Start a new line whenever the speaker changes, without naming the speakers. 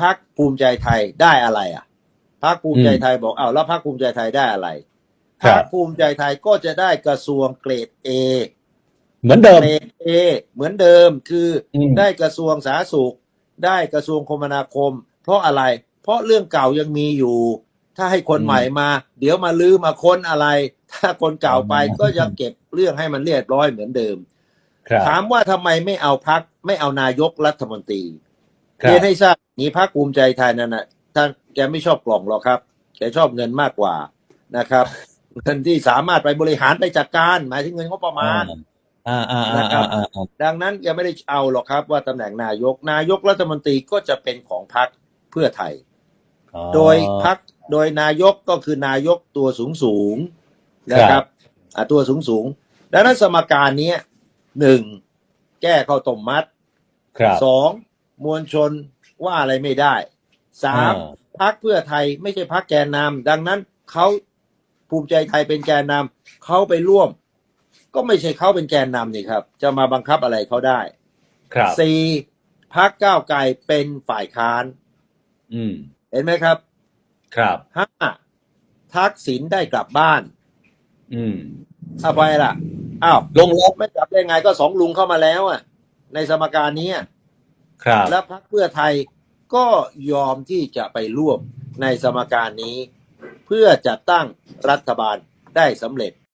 พักภูมิใจไทยได้อะไรอะพักภูมิใจไทยบอกอ้าวแล้วพักภูมิใจไทยได้อะไร
ครั
พั
บ
กภูมิใจไทยก็จะได้กระทรวงเกรดเอ
เหมือนเดิม
เกรดเอเหมือนเดิมคืออ
ม
ได้กระทรวงสาธารณสุข ได้กระทรวงคมนาคม เพราะอะไร เพราะเรื่องเก่ายังมีอยู่ ถ้าให้คน
อืม
ใหม่มา เดี๋ยวมาลื้อมาค้นอะไร ถ้าคนเก่าไป
อืม
ก็ยังเก็บเรื่องให้มันเรียบร้อยเหมือนเดิม
ครับ
ถามว่าทำไมไม่เอาพักไม่เอานายกรัฐมนตรี
ครั
เรีย
บ
นให้ทราบนี้พักภูมิใจไทยนั่นนะท่านแกไม่ชอบกล่องหรอกครับแกชอบเงินมากกว่านะครับเงินที่สามารถไปบริหารไปจัดการ หมายถึงเงินงบประมาณ
อ่าอ่าอ่า
นะครับ
อ่าอ่า
ดังนั้นแกไม่ได้เอาหรอกครับ ว่าตำแหน่งนายกนายกรัฐมนตรีก็จะเป็นของพรรคเพื่อไทย
อ๋อ
โดยพรรคโดยนายกก็คือนายกตัวสูงสูงๆนะค
ครั
รับบอะตัวสูงสูงๆดังนั้นสมการเนี้ยหนึ่งแก้ข้าวต้มมัด
ครับ
สอง มวลชนว่าอะไรไม่ได้สาม
อ่า
พักเพื่อไทยไม่ใช่พักแกนนำดังนั้นเขาภูมิใจไทยเป็นแกนนำเขาไปร่วม ก็ไม่ใช่เขาเป็นแกนนำนี่ครับ จะมาบังคับอะไรเขาได้
ครับ
สี่พักก้าวไกลเป็นฝ่ายค้าน
อืม
เห็นไหมครับ
ครับ
ห้าทักษิณได้กลับบ้าน
อืม
เอาไปล่ะอ้าว
ลงลบ
ไม่กลับได้ไงก็สองลุงเข้ามาแล้วอะ ในสมการนี้อะ
ครับ
และพรรคเพื่อไทยก็ยอมที่จะไปร่วมในสมการนี้ เพื่อจัดตั้งรัฐบาลได้สำเร็จ